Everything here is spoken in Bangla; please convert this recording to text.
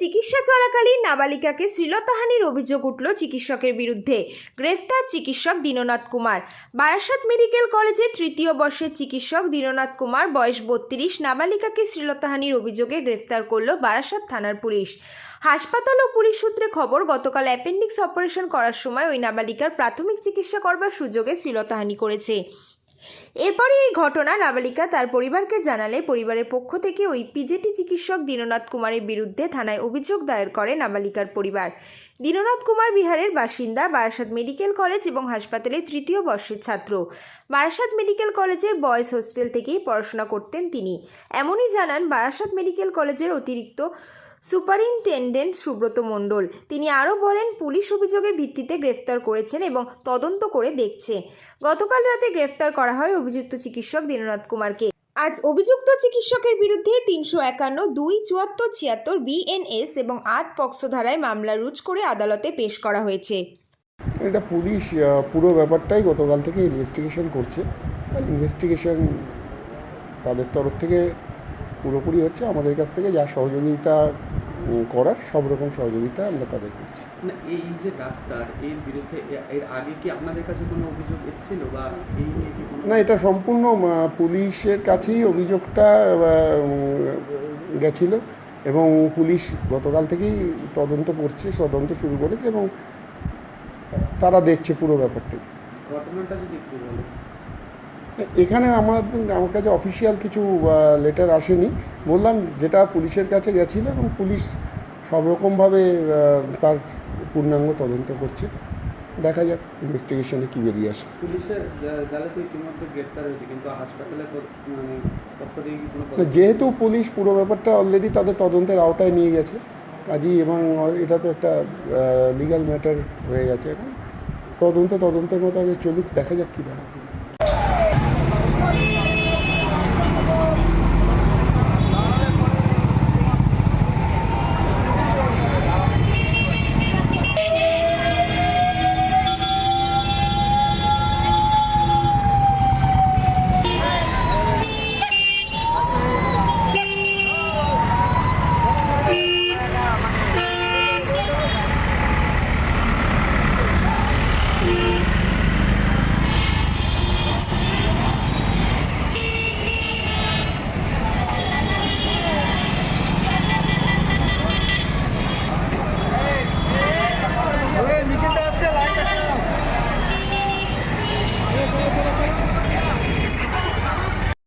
চিকিৎসা চলাকালীন নাবালিকাকে শ্লীলতাহানির অভিযোগ উঠল চিকিৎসকের বিরুদ্ধে। গ্রেফতার চিকিৎসক দীননাথ কুমার। বারাসাত মেডিকেল কলেজে তৃতীয় বর্ষের চিকিৎসক দীননাথ কুমার বয়স বত্রিশ, নাবালিকাকে শ্লীলতাহানির অভিযোগে গ্রেফতার করল বারাসাত থানার পুলিশ। হাসপাতাল ও পুলিশ সূত্রে খবর, গতকাল অ্যাপেন্ডিক্স অপারেশন করার সময় ওই নাবালিকার প্রাথমিক চিকিৎসা করবার সুযোগে শ্লীলতাহানি করেছে। এরপরই এই ঘটনা নাবালিকা তার পরিবারকে জানালে পরিবারের পক্ষ থেকে ওই পিজেটি চিকিৎসক দীননাথ কুমারের বিরুদ্ধে থানায় অভিযোগ দায়ের করে নাবালিকার পরিবার। দীননাথ কুমার বিহারের বাসিন্দা বারাসাত মেডিকেল কলেজ এবং হাসপাতালে তৃতীয় বর্ষের ছাত্র। বারাসাত মেডিকেল কলেজের বয়েজ হোস্টেল থেকেই পড়াশোনা করতেন তিনি। এমনই জানান বারাসাত মেডিকেল কলেজের অতিরিক্ত সুপারিনটেন্ডেন্ট সুব্রত মণ্ডল। তিনি আরও বলেন, পুলিশ অভিযোগের ভিত্তিতে গ্রেফতার করেছেন এবং তদন্ত করে দেখছে। গতকাল রাতে গ্রেফতার করা হয় অভিযুক্ত চিকিৎসক দীননাথ কুমারকে। আজ অভিযুক্ত চিকিৎসকের বিরুদ্ধে তিনশো একান্ন, দুই, চুয়াত্তর, ছিয়াত্তর, বিএনএস এবং আট পক্সো ধারায় মামলা রুজ করে আদালতে পেশ করা হয়েছে। এটা পুলিশ পুরো ব্যাপারটাই গতকাল থেকে ইনভেস্টিগেশন করছে। আর ইনভেস্টিগেশন তাদের তরফ থেকে পুরোপুরি হচ্ছে আমাদের কাছ থেকে যা সহযোগিতা করার সব রকম সহযোগিতা আমরা তাদের করছি। না এই যে ডাক্তার এর বিরুদ্ধে এর আগে কি আপনাদের কাছে কোনো অভিযোগ এসেছিল বা এই নিয়ে কি না এটা সম্পূর্ণ পুলিশের কাছেই অভিযোগটা গেছিল এবং পুলিশ গতকাল থেকেই তদন্ত করছে তদন্ত শুরু করেছে এবং তারা দেখছে পুরো ব্যাপারটাই ঘটনাটা যদি একটু বলো এখানে আমার আমার কাছে অফিসিয়াল কিছু লেটার আসেনি। বললাম যেটা পুলিশের কাছে গেছিল এবং পুলিশ সব রকমভাবে তার পূর্ণাঙ্গ তদন্ত করছে। দেখা যাক ইনভেস্টিগেশনে কী বেরিয়ে আসে। পুলিশের জালে তো ইতিমধ্যে গ্রেপ্তার হয়েছে কিন্তু হাসপাতালের মানে পক্ষ থেকে কোনো যেহেতু পুলিশ পুরো ব্যাপারটা অলরেডি তাদের তদন্তের আওতায় নিয়ে গেছে কাজেই এবং এটা তো একটা লিগ্যাল ম্যাটার হয়ে গেছে। এখন তদন্ত তদন্তের মতো আগে চলুক দেখা যাক কী দাঁড়াবে